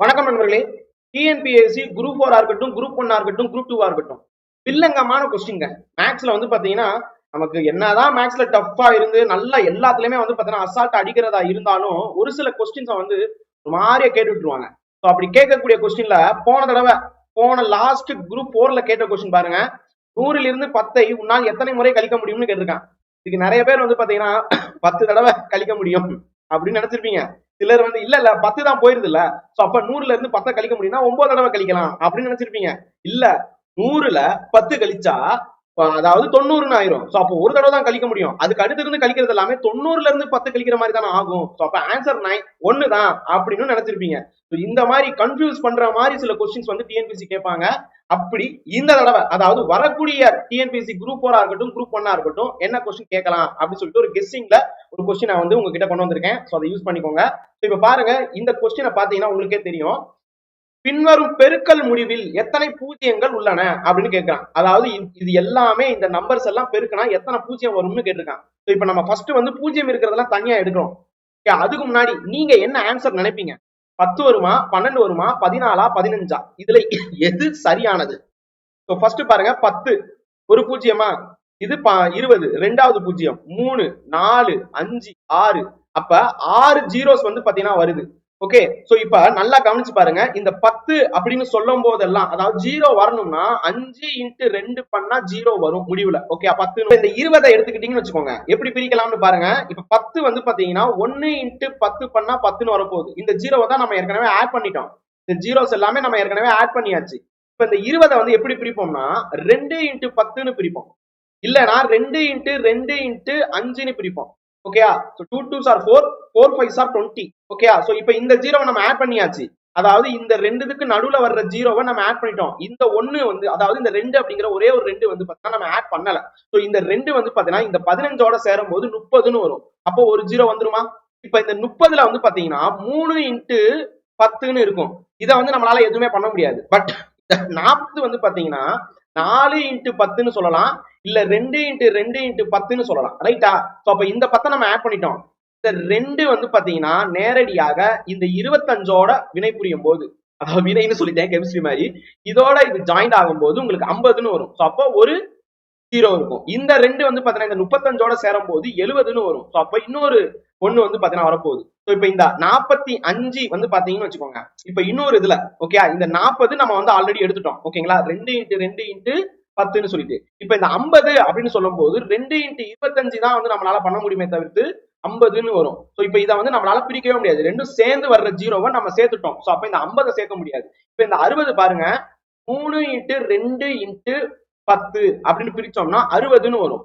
வணக்கம் நண்பர்களே. TNPSC group ஃபோரா இருக்கட்டும் குரூப் ஒன்னா இருக்கட்டும் குரூப் டூவா இருக்கட்டும். வில்லங்கமான கொஸ்டின்ங்க மேக்ஸ்ல வந்து பாத்தீங்கன்னா நமக்கு என்னதான் மேக்ஸ்ல டஃப்பா இருந்து நல்லா எல்லாத்துலயுமே வந்து பாத்தீங்கன்னா அசால்ட் அடிக்கிறதா இருந்தாலும் ஒரு சில கொஸ்டின்ஸை வந்து ஒரு மாதிரியா கேட்டு விட்டுருவாங்க. ஸோ அப்படி கேட்கக்கூடிய கொஸ்டின்ல போன தடவை போன லாஸ்ட் குரூப் ஃபோர்ல கேட்ட கொஸ்டின் பாருங்க. நூறில் இருந்து பத்தை உன்னால் எத்தனை முறை கழிக்க முடியும்னு கேட்டிருக்கான். இதுக்கு நிறைய பேர் வந்து பாத்தீங்கன்னா பத்து தடவை கழிக்க முடியும். அப்படின்னு நினைச்சிருப்பீங்க. சிலர் வந்து இல்ல இல்ல பத்து தான் போயிருது இல்ல சோ அப்ப நூறுல இருந்து பத்தை கழிக்க முடியும்னா ஒன்பது தடவை கழிக்கலாம். அப்படின்னு நினைச்சிருப்பீங்க. இல்ல நூறுல பத்து கழிச்சா அதாவது தொண்ணூறுன்னு ஆயிரும். சோ அப்போ ஒரு தடவை தான் கழிக்க முடியும். அதுக்கு அடுத்து இருந்து கழிக்கிறது எல்லாமே தொண்ணூறுல இருந்து பத்து கழிக்கிற மாதிரி தானே ஆகும். சோ அப்ப ஆன்சர் நைன் ஒன்னு தான் அப்படின்னு நினைச்சிருப்பீங்க. இந்த மாதிரி கன்ஃபியூஸ் பண்ற மாதிரி சில கொஸ்டின்ஸ் வந்து டிஎன்பிசி கேட்பாங்க. அப்படி இந்த தடவை அதாவது வரக்கூடிய டிஎன்பிசி குரூப் ஃபோரா இருக்கட்டும் குரூப் ஒன்னா இருக்கட்டும் என்ன கொஸ்டின் கேட்கலாம் அப்படின்னு சொல்லிட்டு ஒரு கெஸ்டிங்ல ஒரு கொஸ்டின் நான் வந்து உங்ககிட்ட கொண்டு வந்திருக்கேன். ஸோ அதை யூஸ் பண்ணிக்கோங்க. இப்போ பாருங்க இந்த கொஸ்டினை பார்த்தீங்கன்னா உங்களுக்கே தெரியும். பின்வரும் பெருக்கல் முடிவில் எத்தனை பூஜ்ஜியங்கள் உள்ளன அப்படின்னு கேட்கிறான். அதாவது இது- எல்லாமே இந்த நம்பர்ஸ் எல்லாம் பெருக்கினா எத்தனை பூஜ்ஜியம் வரும்னு கேட்டிருக்கான். இப்ப நம்ம ஃபர்ஸ்ட் வந்து பூஜ்ஜியம் இருக்கிறதெல்லாம் தனியா எடுக்கிறோம். அதுக்கு முன்னாடி நீங்க என்ன ஆன்சர் நினைப்பீங்க? பத்து வருமா பன்னெண்டு வருமா பதினாலா பதினஞ்சா? இதுல எது சரியானது? ஸோ ஃபர்ஸ்ட் பாருங்க பத்து. ஒரு பூஜ்ஜியமா இது ப- இருபது. ரெண்டாவது பூஜ்ஜியம் மூணு நாலு அஞ்சு ஆறு. அப்ப ஆறு ஜீரோஸ் வந்து பாத்தீங்கன்னா வருது. ஓகே சோ இப்ப நல்லா கவனிச்சு பாருங்க. இந்த பத்து அப்படின்னு சொல்லும் போதெல்லாம் அதாவது ஜீரோ வரணும்னா அஞ்சு இன்ட்டு ரெண்டு பண்ணா ஜீரோ வரும் முடிவுல. ஓகே பத்து இந்த இருபதை எடுத்துக்கிட்டீங்கன்னு வச்சுக்கோங்க. எப்படி பிரிக்கலாம்னு பாருங்க. இப்ப பத்து வந்து பாத்தீங்கன்னா ஒன்னு இன்ட்டு பத்து பண்ணா பத்துன்னு வரப்போகுது. இந்த ஜீரோவை தான் நம்ம ஏற்கனவே ஆட் பண்ணிட்டோம். இந்த ஜீரோஸ் எல்லாமே நம்ம ஏற்கனவே ஆட் பண்ணியாச்சு. இப்ப இந்த இருபதை வந்து எப்படி பிரிப்போம்னா ரெண்டு இன்ட்டு பத்துன்னு பிரிப்போம். இல்லைன்னா ரெண்டு இன்ட்டு ரெண்டு இன்ட்டு அஞ்சுன்னு பிரிப்போம். ஓகேயா so two twos are four four fives are twenty ஓகேயா ஸோ இப்போ இந்த ஜீரோவை நம்ம ஆட் பண்ணியாச்சு. அதாவது இந்த ரெண்டுத்துக்கு நடுவுல வர்ற ஜீரோவை நம்ம ஆட் பண்ணிட்டோம். இந்த ஒன்று வந்து அதாவது இந்த ரெண்டு அப்படிங்கிற ஒரே ஒரு ரெண்டு வந்து பார்த்தீங்கன்னா நம்ம ஆட் பண்ணல. ஸோ இந்த ரெண்டு வந்து பாத்தீங்கன்னா இந்த பதினஞ்சோட சேரும் போது முப்பதுன்னு வரும். அப்போ ஒரு ஜீரோ வந்துருமா? இப்போ இந்த முப்பதுல வந்து பாத்தீங்கன்னா மூணு இன்ட்டு பத்துன்னு இருக்கும். இதை வந்து நம்மளால எதுவுமே பண்ண முடியாது. பட் நாற்பது வந்து பாத்தீங்கன்னா நாலு இன்ட்டு பத்துன்னு சொல்லலாம். இல்ல ரெண்டு இன்ட்டு ரெண்டு இன்ட்டு பத்துன்னு சொல்லலாம். ரைட்டா ஸோ அப்ப இந்த பத்தை நம்ம ஆட் பண்ணிட்டோம். இந்த ரெண்டு வந்து பாத்தீங்கன்னா நேரடியாக இந்த இருபத்தஞ்சோட வினை புரியும் போது அதாவது வினைன்னு சொல்லிட்டேன் கெமிஸ்ட்ரி மாதிரி இதோட இது ஜாயிண்ட் ஆகும்போது உங்களுக்கு ஐம்பதுன்னு வரும். ஸோ அப்போ ஒரு ஜீரோ இருக்கும். இந்த ரெண்டு வந்து பாத்தீங்கன்னா இந்த முப்பத்தஞ்சோட சேரும் போது எழுபதுன்னு வரும். ஸோ அப்போ இன்னொரு ஒண்ணு வந்து பாத்தீங்கன்னா வரப்போகுது. ஸோ இப்போ இந்த நாற்பத்தி அஞ்சு வந்து பாத்தீங்கன்னு வச்சுக்கோங்க. இப்போ இன்னொரு இதுல ஓகே இந்த நாற்பது நம்ம வந்து ஆல்ரெடி எடுத்துட்டோம். ஓகேங்களா ரெண்டு இன்ட்டு ரெண்டு இன்ட்டு பத்துன்னு சொல்லிட்டு. இப்ப இந்த ஐம்பது அப்படின்னு சொல்லும் போது ரெண்டு இன்ட்டு இருபத்தஞ்சு தான் வந்து நம்மளால பண்ண முடியுமே தவிர்த்து ஐம்பதுன்னு வரும். ஸோ இப்போ இதை வந்து நம்மளால பிரிக்கவே முடியாது. ரெண்டும் சேர்ந்து வர்ற ஜீரோவை நம்ம சேர்த்துட்டோம். ஸோ அப்போ இந்த ஐம்பதை சேர்க்க முடியாது. இப்போ இந்த அறுபது பாருங்க. மூணு இன்ட்டு ரெண்டு இன்ட்டு பத்து அப்படின்னு பிரிச்சோம்னா அறுபதுன்னு வரும்.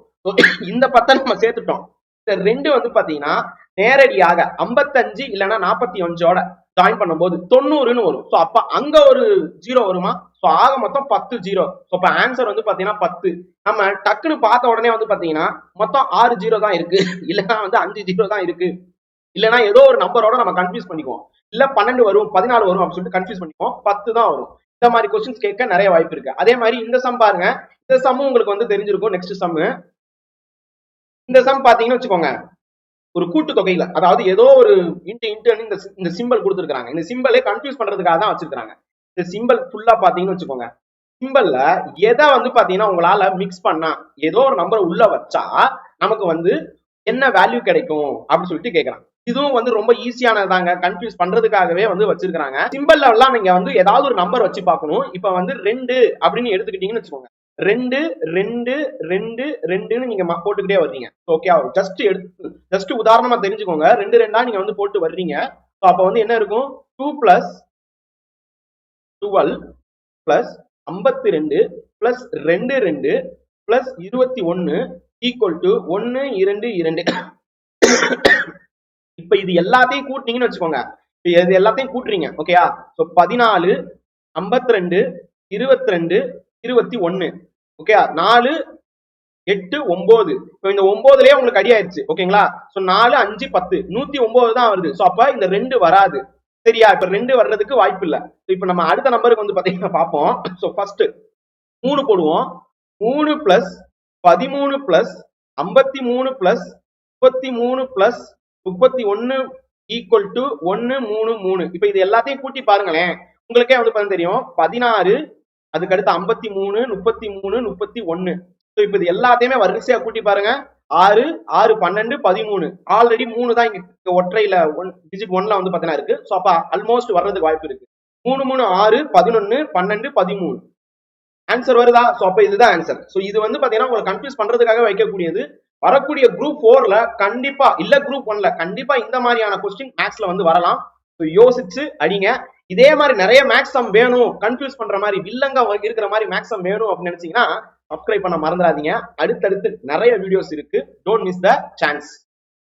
இந்த பத்தை நம்ம சேர்த்துட்டோம். இந்த ரெண்டு வந்து பாத்தீங்கன்னா நேரடியாக ஐம்பத்தஞ்சு இல்லைன்னா நாற்பத்தி அஞ்சோட ஜாயின் பண்ணும்போது தொண்ணூறுன்னு வரும். ஸோ அப்ப அங்க ஒரு ஜீரோ வருமா? ஸோ ஆக மொத்தம் பத்து ஜீரோ ஸோ இப்போ ஆன்சர் வந்து பாத்தீங்கன்னா பத்து. நம்ம டக்குன்னு பார்த்த உடனே வந்து பாத்தீங்கன்னா மொத்தம் ஆறு ஜீரோ தான் இருக்கு. இல்லைன்னா வந்து அஞ்சு ஜீரோ தான் இருக்கு. இல்லைன்னா ஏதோ ஒரு நம்பரோட நம்ம கன்ஃபியூஸ் பண்ணிக்குவோம். இல்ல பன்னெண்டு வரும் பதினாலு வரும் அப்படின்னு சொல்லிட்டு கன்ஃபியூஸ் பண்ணிக்குவோம். பத்து தான் வரும். இந்த மாதிரி கொஸ்டின்ஸ் கேட்க நிறைய வாய்ப்பு இருக்கு. அதே மாதிரி இந்த சம் பாருங்க. இந்த சம்மும் உங்களுக்கு வந்து தெரிஞ்சிருக்கும் நெக்ஸ்ட் சம் இந்த சம் பாத்தீங்கன்னு வச்சுக்கோங்க. ஒரு கூட்டு தொகையில அதாவது ஏதோ ஒரு இன்ட்டு இன்ட்டு இந்த இந்த சிம்பிள் கொடுத்துருக்காங்க இந்த சிம்பிளே கன்ஃபியூஸ் பண்றதுக்காக தான் வச்சிருக்காங்க இந்த சிம்பிள் ஃபுல்லா பாத்தீங்கன்னு வச்சுக்கோங்க. சிம்பிள்ல எதை வந்து பாத்தீங்கன்னா உங்களால மிக்ஸ் பண்ணா ஏதோ ஒரு நம்பர் உள்ள வச்சா நமக்கு வந்து என்ன வேல்யூ கிடைக்கும் அப்படின்னு சொல்லிட்டு கேட்கறாங்க இதுவும் வந்து ரொம்ப ஈஸியானதாங்க கன்ஃபியூஸ் பண்றதுக்காகவே வந்து வச்சிருக்காங்க சிம்பிள் எல்லாம் நீங்க வந்து ஏதாவது ஒரு நம்பர் வச்சு பார்க்கணும். இப்ப வந்து ரெண்டு அப்படின்னு எடுத்துக்கிட்டீங்கன்னு வச்சுக்கோங்க. ரெண்டு ரெண்டு ரெண்டு ரெண்டுன்னு நீங்க போட்டுக்கிட்டே வர்றீங்க. ஓகே ஜஸ்ட் எடுத்து ஜஸ்ட் உதாரணமா தெரிஞ்சுக்கோங்க. ரெண்டு ரெண்டா நீங்க வந்து போட்டு வர்றீங்க. ஸோ அப்போ வந்து என்ன இருக்கும்? டூ பிளஸ் டுவெல் பிளஸ் ஐம்பத்தி ரெண்டு பிளஸ் ரெண்டு ரெண்டு பிளஸ் இருபத்தி ஒன்னு ஈக்குவல் டு ஒன்னு இரண்டு இரண்டு. இப்ப இது எல்லாத்தையும் கூட்டினீங்கன்னு வச்சுக்கோங்க. இது எல்லாத்தையும் கூட்டுறீங்க ஓகேயா ஸோ பதினாலு ஐம்பத்தி ரெண்டு இருபத்தி ரெண்டு இருபத்தி ஒன்னு ஓகேயா நாலு எட்டு ஒன்பது இப்போ இந்த ஒன்பதுலயே உங்களுக்கு அடி ஆயிடுச்சு ஓகேங்களா ஸோ நாலு அஞ்சு பத்து. நூத்தி ஒன்பது தான் வருது. ஸோ அப்ப இந்த ரெண்டு வராது. சரியா? இப்ப ரெண்டு வர்றதுக்கு வாய்ப்பு இல்லை. இப்ப நம்ம அடுத்த நம்பருக்கு வந்து பாத்தீங்கன்னா பார்ப்போம் ஸோ ஃபர்ஸ்ட் மூணு போடுவோம். மூணு பிளஸ் பதிமூணு பிளஸ் ஐம்பத்தி மூணு பிளஸ் முப்பத்தி மூணு பிளஸ் முப்பத்தி ஒன்னு ஈக்குவல் டு ஒன்னு மூணு மூணு. இப்ப இது எல்லாத்தையும் கூட்டி பாருங்களேன். உங்களுக்கே வந்து பார்த்தா தெரியும். பதினாறு அதுக்கடுத்து ஐம்பத்தி மூணு முப்பத்தி மூணு முப்பத்தி ஒன்னு. ஸோ இப்போ இது எல்லாத்தையுமே வரிசையா கூட்டி பாருங்க. ஆறு ஆறு பன்னெண்டு பதிமூணு. ஆல்ரெடி மூணு தான் இங்க ஒற்றையில ஒன் டிஜிட் ஒன்ல வந்து பார்த்தீங்கன்னா இருக்கு. ஸோ அப்ப ஆல்மோஸ்ட் வர்றதுக்கு வாய்ப்பு இருக்கு. மூணு மூணு ஆறு பதினொன்னு பன்னெண்டு பதிமூணு. ஆன்சர் வருதா? ஸோ அப்ப இதுதான் ஆன்சர் ஸோ இது வந்து பாத்தீங்கன்னா உங்களை கன்ஃபியூஸ் பண்றதுக்காக வைக்கக்கூடியது. வரக்கூடிய குரூப் ஃபோர்ல கண்டிப்பா இல்ல குரூப் ஒன்ல கண்டிப்பா இந்த மாதிரியான கொஸ்டின் மேக்ஸ்ல வந்து வரலாம். யோசிச்சு அடிங்க. இதே மாதிரி நிறைய மேக்ஸ் சம் வேணும். கன்ஃபியூஸ் பண்ற மாதிரி வில்லங்க இருக்கிற மாதிரி மேக்ஸ் சம் வேணும் அப்படின்னு நினைச்சீங்கன்னா சப்ஸ்கிரைப் பண்ண மறந்துடாதீங்க. அடுத்தடுத்து நிறைய வீடியோஸ் இருக்கு. Don't miss the chance